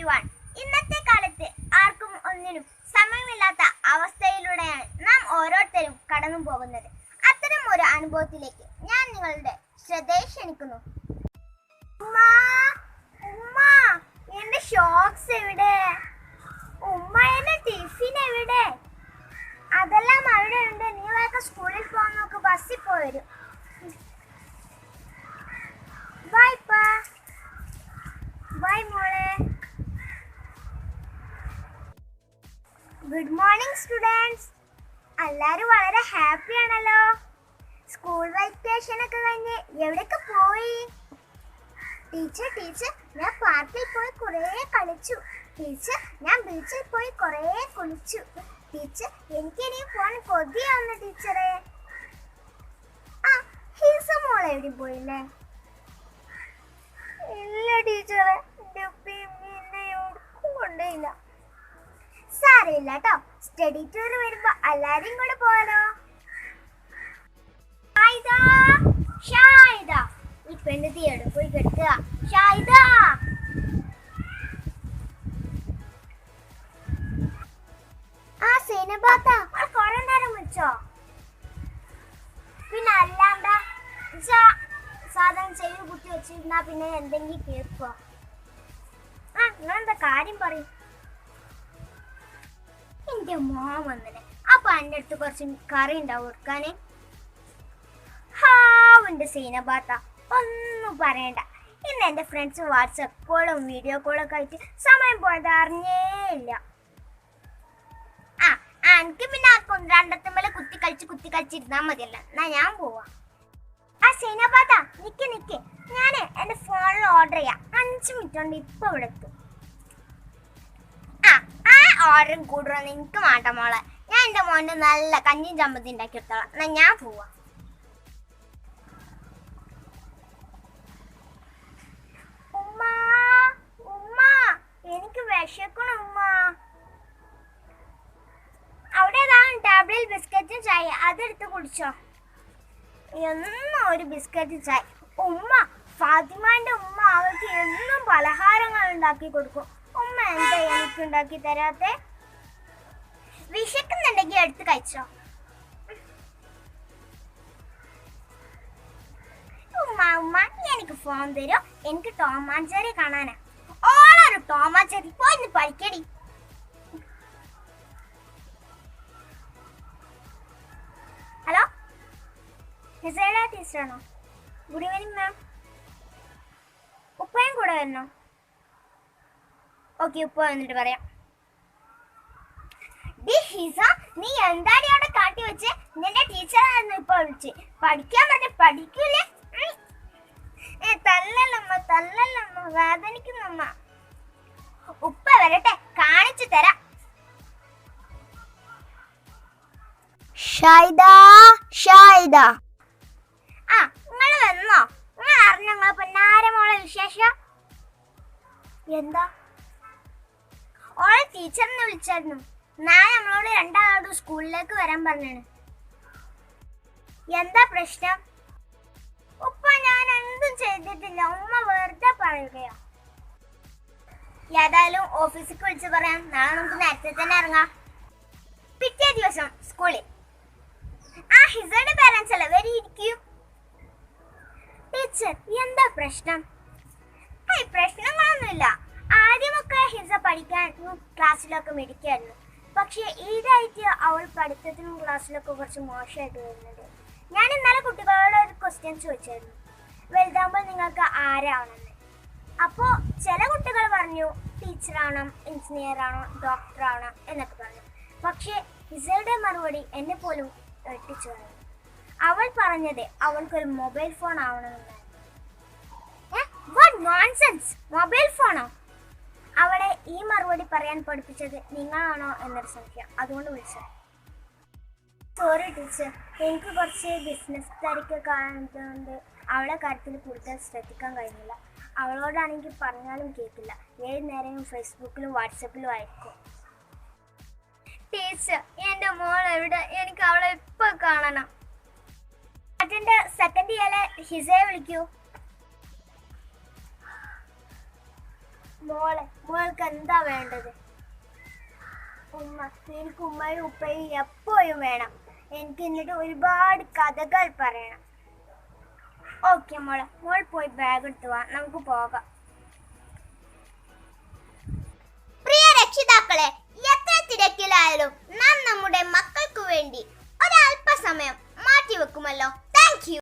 Every one ഇന്നത്തെ കാലത്ത് ആർക്കും ഒന്നിനും സമയമില്ലാത്ത അവസ്ഥയിലൂടെയാണ് നാം ഓരോരുത്തരും കടന്നു പോകുന്നത്. അത്തരം ഒരു അനുഭവത്തിലേക്ക് ഞാൻ നിങ്ങളുടെ ശ്രദ്ധയെ ക്ഷണിക്കുന്നു. എന്റെ ഷോക്സ് എവിടെ? ടിഫിൻ എവിടെ? അതെല്ലാം അവിടെ ഉണ്ട്. നീ വേറെ സ്കൂളിൽ പോകാൻ നോക്ക് ബസ്സിൽ പോയി ബൈ ഗുഡ് മോർണിംഗ് സ്റ്റുഡൻസ് എല്ലാവരും വളരെ ഹാപ്പി ആണല്ലോ. സ്കൂൾ വെക്കേഷൻ ഒക്കെ കഴിഞ്ഞ് എവിടെയൊക്കെ പോയി? ടീച്ചർ ടീച്ചർ ഞാൻ പാർക്കിൽ പോയി കുറേ കളിച്ചു. ടീച്ചർ ഞാൻ ബീച്ചിൽ പോയി കുറേ കുളിച്ചു. ടീച്ചർ എനിക്കിനി പോകാൻ കൊതിയാവുന്നു ടീച്ചറെ ആ ഹിസ മോൾ എവിടെ പോയില്ലേ? ഇല്ല ടീച്ചറെ കൊണ്ടേയില്ല സാരമില്ല കേട്ടോ സ്റ്റഡി ടൂർ വരുമ്പോ എല്ലാരും കൂടെ പോകാനോ ഈ പോയി ആ പിന്നെ സാധനം പിന്നെ എന്തെങ്കിലും കേൾക്കുക ആ നിങ്ങളെന്താ കാര്യം പറയും? എന്റെ മോൻ വന്നിന്. അപ്പൊ എന്റെ അടുത്ത് കുറച്ച് കറി ഉണ്ടാവും കൊടുക്കാന്. ഹാവുണ്ട് സീനബാത്ത ഒന്നും പറയണ്ട. ഇന്ന് എന്റെ ഫ്രണ്ട്സ് വാട്സപ്പ് കോളും വീഡിയോ കോളൊക്കെ ആയിട്ട് സമയം പോയത് അറിഞ്ഞേ ഇല്ല. ആ എനിക്ക് പിന്നെ ആ മേലെ കുത്തി കളിച്ച് കുത്തി കളിച്ചിരുന്നാ മതിയല്ല. എന്നാ ഞാൻ പോവാ. ആ സീനബാത്ത നിക്ക് നിക്ക്. ഞാൻ എന്റെ ഫോണിൽ ഓർഡർ ചെയ്യാം. അഞ്ച് മിനിറ്റ് കൊണ്ട് ഇപ്പൊ ഇവിടെ എത്തും. ആ ഓർഡറും കൂടുമെന്ന് എനിക്ക് വേണ്ട മോളെ. ഞാൻ എന്റെ മോന്റെ നല്ല കഞ്ഞിയും ചമ്മന്തി ഉണ്ടാക്കി എടുത്തോളാം. എന്നാ ഞാൻ പോവാ. എനിക്ക് ഉമ്മ. അവിടെ കുടിച്ചോ. ഒരു ബിസ്ക്കറ്റ് ചായ. ഉമ്മ ഫാത്തിമാന്റെ ഉമ്മ അവൾക്ക് എന്നും പലഹാരങ്ങൾ ഉണ്ടാക്കി കൊടുക്കും. എന്താ എനിക്ക് ഉണ്ടാക്കി തരാത്തെ വിശക്കുന്നുണ്ടെങ്കിൽ എടുത്ത് കഴിച്ചോ. ഉമ്മ എനിക്ക് ഫോൺ തരോ? എനിക്ക് ടോമാഞ്ചേരി കാണാനാ. ഓളൊരു ടോമാഞ്ചേരി പോയി പഠിക്കടി. ഹലോ? ഹിസൈഡ ടീച്ചറാണോ ഗുഡ് ഈവനിങ് മാം. ഉപ്പയും കൂടെ വരണോ? ഓക്കെ ഉപ്പ് വന്നിട്ട് പറയാം. ഡി ഹിസ നീ എന്താടി അവിടെ കാട്ടി വെച്ച്? നിന്റെ ടീച്ചറായിരുന്നു ഇപ്പൊ വിളിച്ച്. പഠിക്കാൻ പറഞ്ഞ പഠിക്കൂലേ. ഏ തല്ലല്ലമ്മ തല്ലല്ലമ്മ വേദനിക്കുന്നമ്മ. ഉപ്പ വരട്ടെ കാണിച്ചു തരാം. ഷൈദ ഷൈദ ആ നിങ്ങൾ വന്നോ? നിങ്ങൾ അറിഞ്ഞ നിങ്ങളെ പൊന്നാരമോളെ വിശേഷം? എന്താ? ഓളെ ടീച്ചറിനെ വിളിച്ചായിരുന്നു. നാളെ നമ്മളോട് രണ്ടാളോട് സ്കൂളിലേക്ക് വരാൻ പറഞ്ഞാണ്. എന്താ പ്രശ്നം? ഉപ്പ ഞാൻ എന്തും ചെയ്തിട്ടില്ല. ഉമ്മ വെറുതെ പറയുകയോ. ഏതായാലും ഓഫീസിൽ വിളിച്ച് പറയാം. നാളെ നമുക്ക് നേരത്തെ തന്നെ ഇറങ്ങാം. പിറ്റേ ദിവസം സ്കൂളിൽ. ആ ഹിസയുടെ പാരൻസ് അല്ലേ? വരി ഇരിക്കൂ. ടീച്ചർ എന്താ പ്രശ്നം? പ്രശ്നങ്ങളൊന്നുമില്ല. ആദ്യമൊക്കെ ഹിസ പഠിക്കാൻ ക്ലാസ്സിലൊക്കെ മിടിക്കായിരുന്നു പക്ഷെ ഈടായിട്ട് അവൾ പഠിത്തത്തിനും ക്ലാസ്സിലൊക്കെ കുറച്ച് മോശമായിട്ട് വരുന്നുണ്ട് ഞാൻ ഇന്നലെ കുട്ടികളോട് ഒരു ക്വസ്റ്റ്യൻ ചോദിച്ചായിരുന്നു. വലുതാകുമ്പോൾ നിങ്ങൾക്ക് ആരാവണമെന്ന് അപ്പോൾ ചില കുട്ടികൾ പറഞ്ഞു ടീച്ചറാണോ എഞ്ചിനീയർ ആണോ ഡോക്ടർ ആണോ എന്നൊക്കെ പറഞ്ഞു. പക്ഷേ ഹിസയുടെ മറുപടി എന്നെ പോലും എട്ടിച്ചു പറഞ്ഞു അവൾ പറഞ്ഞത് അവൾക്കൊരു മൊബൈൽ ഫോൺ ആവണമെന്നായിരുന്നു മൊബൈൽ ഫോണോ അവളെ ഈ മറുപടി പറയാൻ പഠിപ്പിച്ചത് നിങ്ങളാണോ എന്നൊരു സംശയം. അതുകൊണ്ട് വിളിച്ചത്. സോറി ടീച്ചർ എനിക്ക് കുറച്ച് ബിസിനസ് തിരക്ക് കാണുന്നതുകൊണ്ട് അവളെ കാര്യത്തിൽ കൂടുതൽ ശ്രദ്ധിക്കാൻ കഴിഞ്ഞില്ല. അവളോടാണെങ്കിൽ പറഞ്ഞാലും കേൾക്കില്ല ഏത് നേരവും ഫേസ്ബുക്കിലും വാട്സപ്പിലും അയക്കും ടീച്ചർ എന്റെ മോൾ എവിടെ? എനിക്ക് അവളെ ഇപ്പൊ കാണണം. അതിന്റെ സെക്കൻഡ് ഇയറിലെ ഹിസയെ വിളിക്കൂ. മോളെ മോൾക്ക് എന്താ വേണ്ടത്? ഉമ്മ എനിക്ക് ഉമ്മയും ഉപ്പയും എപ്പോഴും വേണം. എനിക്ക് എന്നിട്ട് ഒരുപാട് കഥകൾ പറയണം. ഓക്കെ മോളെ മോൾ പോയി ബാഗ് എടുത്തു വാ നമുക്ക് പോകാം.